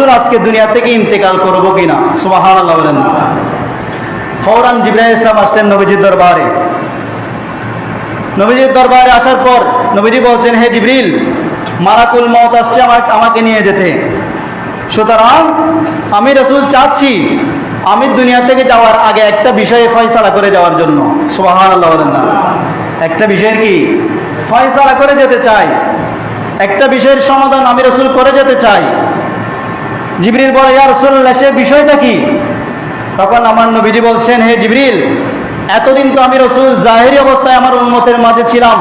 রসুল আজকে দুনিয়া থেকে ইন্তেকাল করব কিনা? সুবাহান ফৌরান জিব্রাহিম ইসলাম আসলেন নবীজির দরবারে। নবীজির দরবারে আসার পর নবীজি বলছেন, হে জিবরিল, মারাকুল মত আসছে আমার আমাকে নিয়ে যেতে। সুতরাং আমি রসুল চাচ্ছি, আমি দুনিয়া থেকে যাওয়ার আগে একটা বিষয়ে ফয়সালা করে যাওয়ার জন্য। সুবাহান আল্লাহ না। একটা বিষয়ের কি? ফয়সালা করে যেতে চাই। একটা বিষয়ের সমাধান আমি রসুল করে যেতে চাই। জিবরিল বলে, ইয়া রসুল্লাহ সে বিষয়টা কি? তখন আমার নবীজি বলছেন, হে জিবরিল, এতদিন তো আমি রসুল জাহেরি অবস্থায় আমার উন্মতের মাঝে ছিলাম।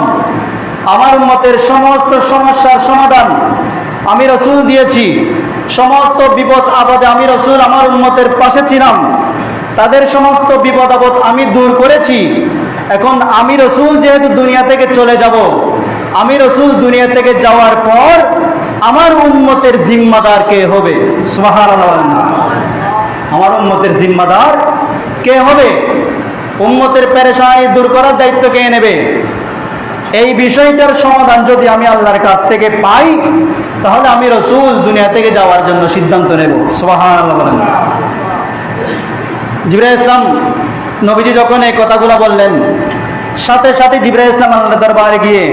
আমার উন্মতের সমস্ত সমস্যার সমাধান আমি রসুল দিয়েছি। সমস্ত বিপদ আপদে আমি রসুল আমার উন্মতের পাশে ছিলাম। তাদের সমস্ত বিপদ আপদ আমি দূর করেছি। এখন আমি রসুল যেহেতু দুনিয়া থেকে চলে যাব, আমি রসুল দুনিয়া থেকে যাওয়ার পর আমার উন্মতের জিম্মাদার কে হবে? সুবাহান আমার উন্মতের জিম্মাদার কে হবে? উম্মতের পেরেশানি দূর করার দায়িত্ব কে নেবে? এই বিষয়টার সমাধান যদি আমি আল্লাহর কাছ থেকে পাই, তাহলে আমি রসুল দুনিয়া থেকে যাওয়ার জন্য সিদ্ধান্ত নেব। সোহান জিবরা ইসলাম নবীজি যখন এই কথাগুলো বললেন, সাথে সাথে জিবরা ইসলাম আল্লাহ দরবারে গিয়ে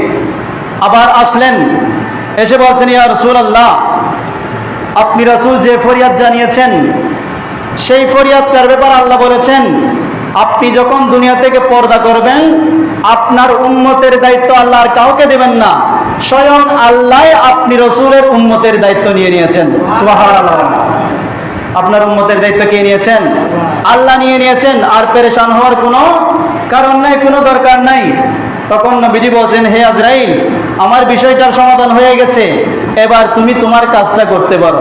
আবার আসলেন। এসে বলছেন, ইয়া রসুল আল্লাহ আপনি রসুল যে ফরিয়াদ জানিয়েছেন, সেই ফরিয়াদ তার ব্যাপার আল্লাহ বলেছেন, আপনি যখন দুনিয়া থেকে পর্দা করবেন, আপনার উন্মতের দায়িত্ব আল্লাহ আর কাউকে দেবেন না, স্বয়ং আল্লাহ আপনি রসুলের উন্মতের দায়িত্ব নিয়ে নিয়েছেন। আপনার উন্মতের দায়িত্ব কে নিয়েছেন আল্লাহ নিয়ে নিয়েছেন, আর পেরেশান হওয়ার কোনো কারণ নাই কোনো দরকার নাই। তখন নবীজি বলছেন, হে আজরাইল, আমার বিষয়টার সমাধান হয়ে গেছে। এবার তুমি তোমার কাজটা করতে পারো।